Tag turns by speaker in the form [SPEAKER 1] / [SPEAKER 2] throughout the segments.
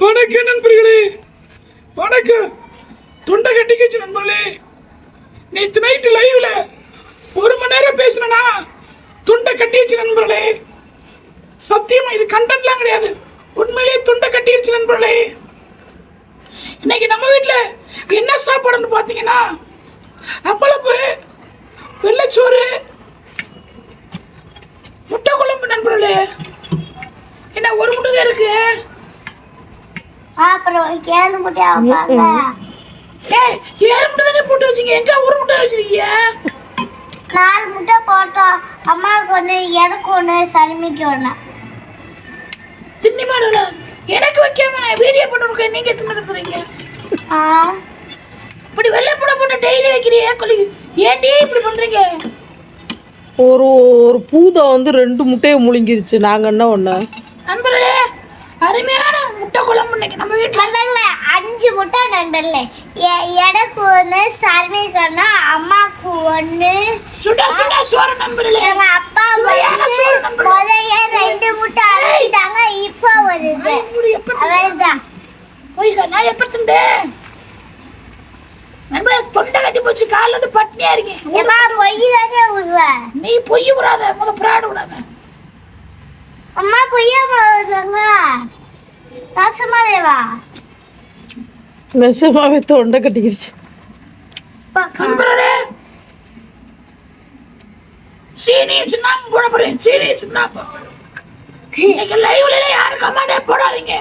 [SPEAKER 1] வணக்கம் நண்பர்களே. வணக்கம். தொண்டை கட்டிக்கிச்சு நண்பர்களே. நேற்று நைட்டு லைவில் ஒரு மணி நேரம் பேசினா தொண்டை கட்டிடுச்சு நண்பர்களே. சத்தியமா இது கண்டென்ட்லாம் கிடையாது. உண்மையிலேயே தொண்டை கட்டிடுச்சு நண்பர்களே. இன்னைக்கு நம்ம வீட்டில் என்ன சாப்பாடுன்னு பார்த்தீங்கன்னா அப்பளப்பு வெள்ளைச்சோறு முட்டை குழம்பு நண்பர்களே. என்ன ஒரு முட்டை தான்
[SPEAKER 2] அப்புறம் கேளு முட்டையா வைப்பாங்க
[SPEAKER 1] ஏய் ஏழு முட்டை தானே போட்டு வச்சீங்க? எங்க ஒரு முட்டை வச்சிருக்கீங்க?
[SPEAKER 2] நாலு முட்டை போட்டோம். அம்மாவுக்கு ஒன்று எனக்கு ஒன்று சலிமிக்கு ஒன்று
[SPEAKER 1] தின்னி மாடல எனக்கு வைக்காம நான் வீடியோ பண்ணிருக்கேன். நீங்க தின்னு கொடுத்துறீங்க
[SPEAKER 2] ஆ.
[SPEAKER 1] இப்படி வெள்ளை புடை போட்டு டெய்லி வைக்கிறியே? கொல்லி. ஏன்டி இப்படி பண்றீங்க?
[SPEAKER 3] ஒரு ஒரு பூதை வந்து ரெண்டு முட்டையை முழுங்கிருச்சு. நாங்கள் என்ன ஒன்று
[SPEAKER 1] நண்பர்களே அருமையான முட்டை குழம்பு இன்னைக்கு நம்ம வீட்டுல
[SPEAKER 2] நண்பர்களே அஞ்சு முட்டை நண்பர்களே எனக்கு ஒன்று சலிமிக்கு ஒன்று அம்மாவுக்கு ஒன்று
[SPEAKER 1] சுட சுட சோறு நண்பர்களே.
[SPEAKER 2] எங்க அப்பா வந்து முதைய ரெண்டு முட்டை அழைச்சிட்டாங்க இப்போ வருது
[SPEAKER 1] போய்க்க நான் எப்ப நண்பர்களே தொண்டை கட்டி போச்சு காலைல இருந்து பட்னியா இருக்கேன்
[SPEAKER 2] பொய் தானே விடுவேன்
[SPEAKER 1] நீ பொய் விடாத முத பிராடு விடாத
[SPEAKER 2] அம்மா பொய்யா போடுறாங்க ரசமாலேவா?
[SPEAKER 3] நெசமாவே தொண்டை கட்டிக்கிருச்சு
[SPEAKER 1] நண்பர்களே சீனி சுண்ணாம்பு போட போறேன். சீனி சுண்ணாம்பு இன்னைக்கு லைவ்ல யாரும் கமாண்டே போடாதீங்க.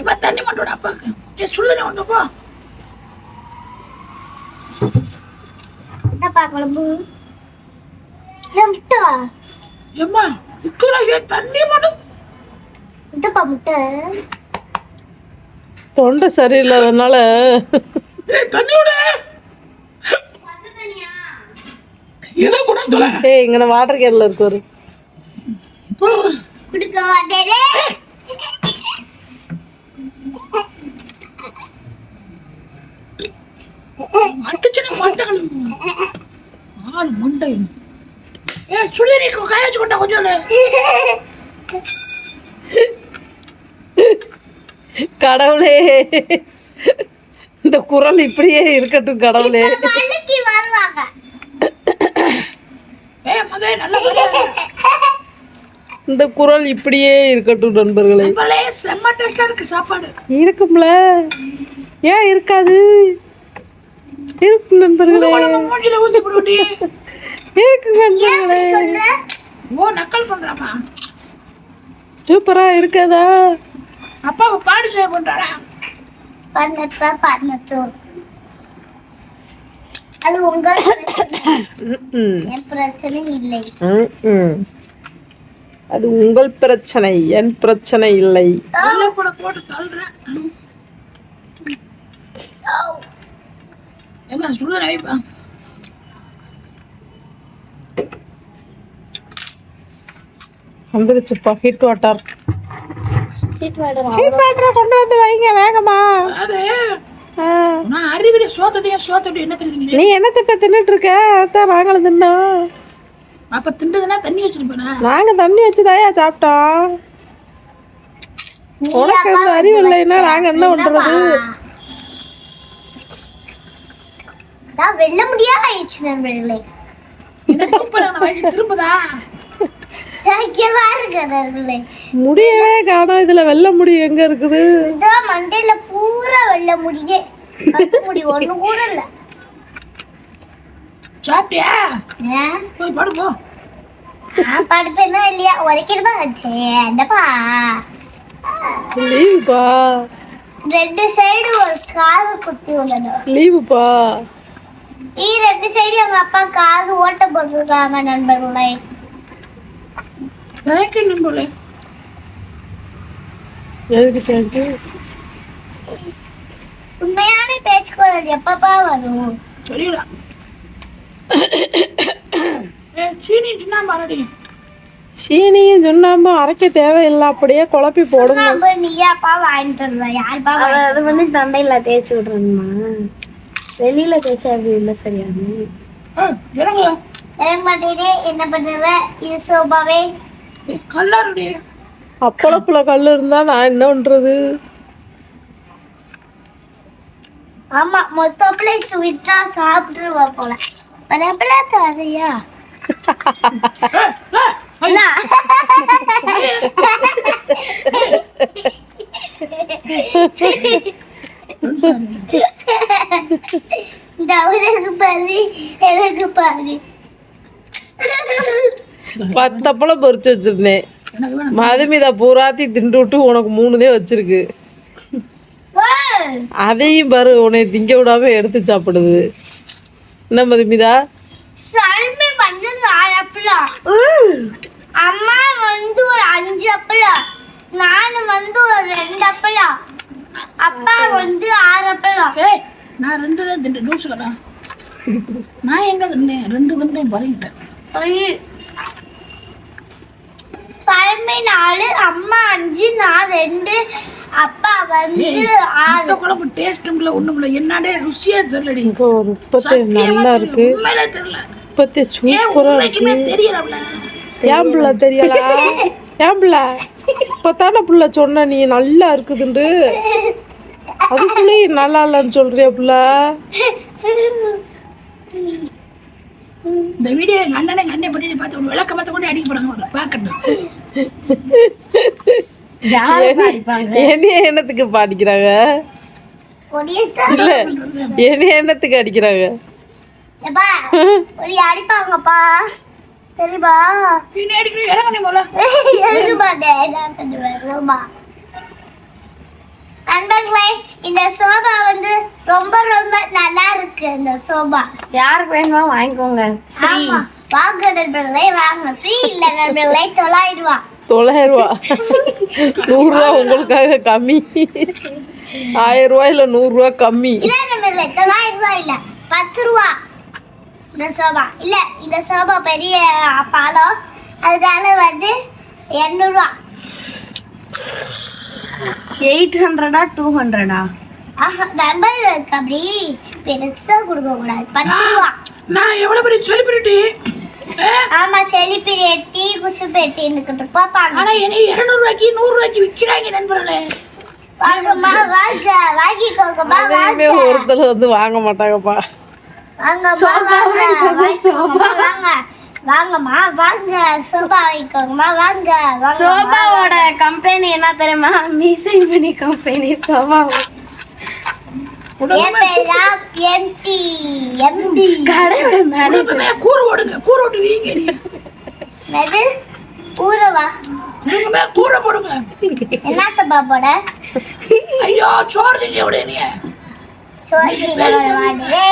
[SPEAKER 1] இப்ப தண்ணி மட்டும் அப்பாக்கு ஏ சுடுதண்ணி ஒன்று போ.
[SPEAKER 2] என்னப்பா குழம்பு.
[SPEAKER 1] ஜம்மா இருக்கிற தண்ணி மட்டும்
[SPEAKER 2] இதுப்பா முட்டை.
[SPEAKER 3] தொண்டை சரியில்லாதனால
[SPEAKER 1] ஏய்
[SPEAKER 3] இங்கே வாட்டர் கேனில் இருக்கு ஒரு
[SPEAKER 1] ஏ சுடுதண்ணி காய வச்சு கொண்டா கொஞ்சம்
[SPEAKER 3] கடவுளே. இந்த குரல் இப்படியே இருக்கட்டும் கடவுளே. இந்த குரல் இப்படியே இருக்கட்டும் நண்பர்களே.
[SPEAKER 1] நண்பர்களே செம்ம டேஸ்டா இருக்கு சாப்பாடு.
[SPEAKER 3] இருக்கும்ல. ஏன் இருக்காது? இருக்கு நண்பர்களே. இருக்கு நண்பர்களே.
[SPEAKER 1] ஓ நக்கல் பண்றாமா
[SPEAKER 3] சூப்பரா இருக்காதா?
[SPEAKER 1] அப்பாவை பாடு செய்ய பண்றாடா
[SPEAKER 2] பண்ணட்டா பண்ணட்டும் அது உங்க என் பிரச்சனை இல்லை.
[SPEAKER 3] அது உங்கள் பிரச்சனை என் பிரச்சனை இல்லை.
[SPEAKER 1] கூட போட்டு தள்ளுறேன்
[SPEAKER 3] வந்துருச்சுப்பா ஹீட் வாட்டர்
[SPEAKER 2] ஹீட் வாட்டர்
[SPEAKER 3] கொண்டு வந்து வைங்க வேகமா.
[SPEAKER 1] அது. நான் அறிவிட. சோத்ததையும் சோத்தடி என்ன தெரியுங்க
[SPEAKER 3] நீ என்னத்தை இப்ப தின்னுட்டு இருக்க அதான் நாங்களும் தின்னோம்
[SPEAKER 1] அப்ப திண்டதுன்னா தண்ணி வச்சிருப்பேனா
[SPEAKER 3] நாங்க தண்ணி வச்சுதாயா சாப்பிட்டோம் உனக்கு அந்த அறிவு இல்லைன்னா நாங்க என்ன பண்றது?
[SPEAKER 2] நான் வெல்ல முடியாத ஆயிடுச்சு நண்பர்களே
[SPEAKER 1] திரும்புதா
[SPEAKER 3] முடியவே காணோம். இதுல வெள்ள முடி எங்க இருக்குது?
[SPEAKER 2] இந்த மண்டையில பூரா வெள்ள முடியே. முடி ஒண்ணு கூட இல்ல.
[SPEAKER 1] சாப்பிட்டியா?
[SPEAKER 2] ஏன்
[SPEAKER 1] போய் படுப்போ
[SPEAKER 2] நான் படுப்பேனா. இல்லையா? உரைக்கிறதா என்னப்பா?
[SPEAKER 3] லீவுப்பா.
[SPEAKER 2] ரெண்டு சைடு ஒரு காது குத்தி உள்ளது.
[SPEAKER 3] லீவுப்பா.
[SPEAKER 2] ஈ ரெண்டு சைடு எங்க அப்பா காது ஓட்ட போட்டிருக்காங்க நண்பர்களே.
[SPEAKER 1] தேங்க்யூ நண்பர்களே
[SPEAKER 3] எதுக்கு தேங்க்யூ
[SPEAKER 2] உண்மையான பேச்சு குரல் எப்பப்பா வரும்?
[SPEAKER 1] தெரியல. ஏ சீனி சின்ன பாரடி
[SPEAKER 3] சீனியும் சுண்ணாம்பும் அரைக்க தேவையில்லை அப்படியே குழப்பி போடுங்க.
[SPEAKER 2] சுண்ணாம்பு நீயாப்பா வாங்கிட்டு வருவா? யாருப்பா
[SPEAKER 4] அது வந்து தொண்டையில தேய்ச்சி விட்றணுமா வெளியில தேய்ச்சா அப்படி இல்லை சரியானு
[SPEAKER 2] என்ன பண்ணுவ? இது சோபாவே.
[SPEAKER 1] கல்லாருடி
[SPEAKER 3] அப்பளப்புல கல் இருந்தா நான் என்ன பண்றது?
[SPEAKER 2] ஆமா மொத்த பிள்ளைக்கு விட்டா சாப்பிட்டுருவா போல. தரையா இந்த அவனுக்கு பாதி எனக்கு பாதி
[SPEAKER 3] பத்தப்பளம் பொரிச்சு வச்சிருந்தேன். மதுமிதா பூராத்தி திண்டு விட்டு உனக்கு மூணுதே வச்சிருக்கு.
[SPEAKER 2] ஏய்,
[SPEAKER 3] அதையும் பாரு உன்னை திங்க விடாம எடுத்து சாப்பிடுது. என்ன மதுமிதா?
[SPEAKER 2] அம்மா வந்து ஒரு அஞ்சு அப்பளம். நான் வந்து ஒரு ரெண்டு அப்பளம். அப்பா வந்து ஆறு அப்பளம்.
[SPEAKER 1] ஏய் நான் ரெண்டு தான் திண்டு லூசு கடா நான் எங்க திண்டேன் ரெண்டு திண்டையும் பறக்கிட்டேன்
[SPEAKER 2] சல்மி நாலு அம்மா அஞ்சு நான் ரெண்டு அப்பா வந்து ஆறு.
[SPEAKER 1] குழம்பு டேஸ்ட்டும் இல்லை ஒண்ணும் இல்லை. என்னடே ருசியே தெரியலடி.
[SPEAKER 3] இங்க ஒரு உற்பத்தி நல்லா
[SPEAKER 1] தெரியல.
[SPEAKER 3] இருக்கு.
[SPEAKER 1] உண்மையிலே தெரியல.
[SPEAKER 3] உற்பத்தி
[SPEAKER 1] ஏன்
[SPEAKER 3] சூப்பரா
[SPEAKER 1] உண்மைக்குமே
[SPEAKER 3] இருக்கு.
[SPEAKER 1] தெரியலப்ல
[SPEAKER 3] ஏன் பிள்ளை தெரியலா? ஏன் பிள்ளை இப்பதானே பிள்ளை சொன்ன நீ நல்லா இருக்குதுண்டு அதுக்குள்ளேயும் நல்லா இல்லைன்னு சொல்றியா பிள்ளை?
[SPEAKER 1] இந்த வீடியோ எங்க அண்ணனை எங்க அண்ணன் பண்ணி பார்த்து கொண்டு அடிக்க போறாங்க பார்க்கணும்
[SPEAKER 3] என்னைய என்னத்துக்கு பாடிக்கிறாங்க? இல்ல என்னைய என்னத்துக்கு அடிக்கிறாங்க?
[SPEAKER 2] அடிப்பாங்கப்பா. தெரியுமா? நண்பர்களே இந்த சோபா வந்து ரொம்ப ரொம்ப நல்லா இருக்கு இந்த சோபா.
[SPEAKER 4] யாருக்கு வேணுமோ வாங்கிக்கோங்க.
[SPEAKER 2] வாங்க நண்பர்களே வாங்க. ஃப்ரீ இல்ல நண்பர்களே தொள்ளாயிரம் ரூபா
[SPEAKER 3] தொள்ளாயிரம் ரூபா நூறுரூவா உங்களுக்காக கம்மி. ஆயிரம் ரூபாய் இல்ல நூறு ரூபா கம்மி.
[SPEAKER 2] இல்ல நண்பர்களே தொள்ளாயிரம் ரூபா இல்ல. பத்து ரூபா இந்த சோபா. இல்ல இந்த சோபா பெரிய பாலம் அதனால வந்து எண்ணூறுவா.
[SPEAKER 4] Eight ஹண்ட்ரடா two ஹண்ட்ரடா?
[SPEAKER 2] ஆஹா நண்பர்களுக்கு அப்படி பெருசா கொடுக்க கூடாது பத்து ரூபா
[SPEAKER 1] நான் எவ்வளவு பெரிய சொல்லி போயிட்டு
[SPEAKER 2] ஆமா செலிப்பி டீ குசு பெட்டின்னு பாப்பாங்க
[SPEAKER 1] ஆனா என்னை இருநூறு ரூபாய்க்கு நூறு ரூபாய்க்கு விக்கிறாங்க நண்பர்களே.
[SPEAKER 2] வாங்கம்மா வாங்க வாங்கிக்கோங்கம்மா
[SPEAKER 3] அதையுமே
[SPEAKER 2] வாங்க.
[SPEAKER 3] ஒருத்தர் வந்து வாங்க மாட்டாங்கப்பா.
[SPEAKER 2] வாங்கம்மா வாங்க வாங்கிக்கோங்கம்மா, வாங்க. வாங்கம்மா வாங்க சோபா வாங்கிக்கோங்கம்மா வாங்க வாங்க
[SPEAKER 4] சோபாவோட கம்பெனி என்ன தெரியுமா? மீசை மணி கம்பெனி சோபா கடையோட மேனேஜர்
[SPEAKER 1] கூறு ஓடுங்க கூறு ஓட்டு வீங்க நீ.
[SPEAKER 2] எது ஊரவா
[SPEAKER 1] குடும்பமே கூற போடுங்க.
[SPEAKER 2] என்னத்த பாப்போட
[SPEAKER 1] ஐயோ சோறு திங்க விட. நீ
[SPEAKER 2] சோதி வாடுவே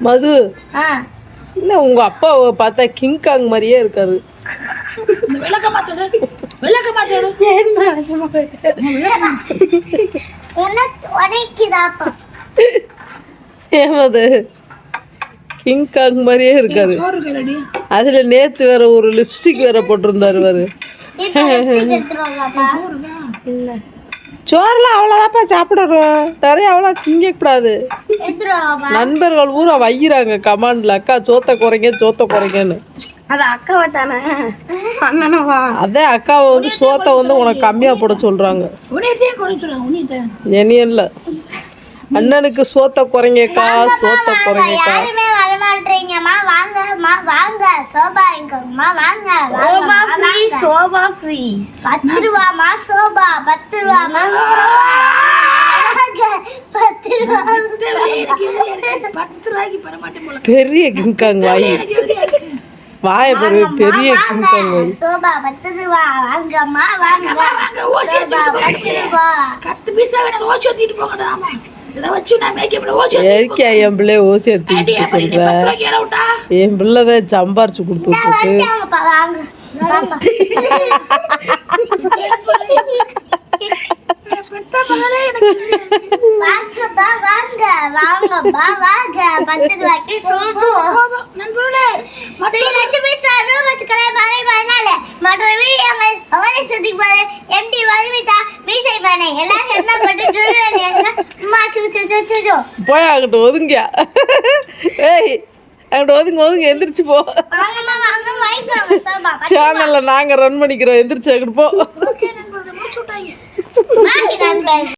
[SPEAKER 3] மது
[SPEAKER 2] ஆ.
[SPEAKER 3] என்ன உங்க அப்பாவை பார்த்தா கிங் காங் மாதிரியே இருக்காரு.
[SPEAKER 1] இந்த விளக்க
[SPEAKER 3] ஏமது. கிங் காங் மாதிரியே
[SPEAKER 1] கரடி
[SPEAKER 3] அதுல நேத்து வேற ஒரு லிப்ஸ்டிக் வேற போட்டிருந்தாரு பாரு. சோறுலாம் அவ்வளோதாப்பா சாப்பிடணும் நிறைய அவ்வளோ திங்கக்கூடாது. நண்பர்கள் ஊரா வையிறாங்க. கமாண்ட்ல அக்கா சோத்த குறைங்க சோத்த குறைங்கன்னு.
[SPEAKER 4] அது அக்காவை தானே? அண்ணனவா?
[SPEAKER 3] அதே அக்காவை வந்து சோத்தை வந்து உனக்கு கம்மியா போட
[SPEAKER 1] உன்னையத்தையும்
[SPEAKER 3] என்னையும் இல்ல. அண்ணனுக்கு சோத்த குறைங்கக்கா சோத்த குறைங்கக்கா.
[SPEAKER 2] யாருமே வர மாட்டீங்கம்மா வாங்கம்மா வாங்க சோபா வாங்கிக்கோங்கம்மா வாங்க
[SPEAKER 4] சோபா
[SPEAKER 2] வாங்கம்மா,
[SPEAKER 4] ஃப்ரீ
[SPEAKER 2] வாங்க.
[SPEAKER 4] சோபா ஃப்ரீ
[SPEAKER 2] பத்து ரூபாமா சோபா பத்து ரூபாமா வாங்க, பத்து ரூபா
[SPEAKER 1] பத்து ரூபாய்க்கு பெற மாட்டேன் போல.
[SPEAKER 3] பெரிய கிங்காங் வாய். வாய பாரு பெரிய கிங்காங் வாய்
[SPEAKER 2] சோபா பத்து ரூபா வாங்கம்மா வாங்க.
[SPEAKER 1] வாங்க ஓசி
[SPEAKER 2] சோபா பத்து ரூபா
[SPEAKER 1] கத்து பீஸா வேணும் ஓசி ஊத்திட்டு போங்கடா ஆமா இதை வச்சு நான் மேய்க்க முடியல ஓசி
[SPEAKER 3] எதுக்கே என் பிள்ளைய ஓசி சொல்ற
[SPEAKER 1] விட்டா?
[SPEAKER 3] என் பிள்ளை தான் சம்பாரிச்சு கொடுத்து விட்டுருக்கு
[SPEAKER 2] வந்துட்டாங்கப்பா வாங்க. பாப்பா. வாங்கப்பா வாங்க வாங்கப்பா வாங்க. பத்து ரூபாய்க்கு சோபா
[SPEAKER 1] போதும் நண்பர்களே
[SPEAKER 2] ஸ்ரீ லட்சுமி சாரு வச்சுக்கலை மறை பதினாலு மற்ற வீடியோங்கள் அவரை சுத்தி பாரு எம்டி வலிமிதா மீசை பானை. எல்லாரும் என்ன பண்ணிட்டு அம்மா சூ சூ சூ சூ சூ.
[SPEAKER 3] போய் அங்கிட்டு ஒதுங்கியா? ஏய் அங்கிட்ட ஒதுங்க ஒதுங்க எந்திரிச்சு போ. சேனல்ல நாங்க ரன் பண்ணிக்கிறோம். எந்திரிச்சு அங்கிட்டு போ.
[SPEAKER 1] ben
[SPEAKER 2] giden ben.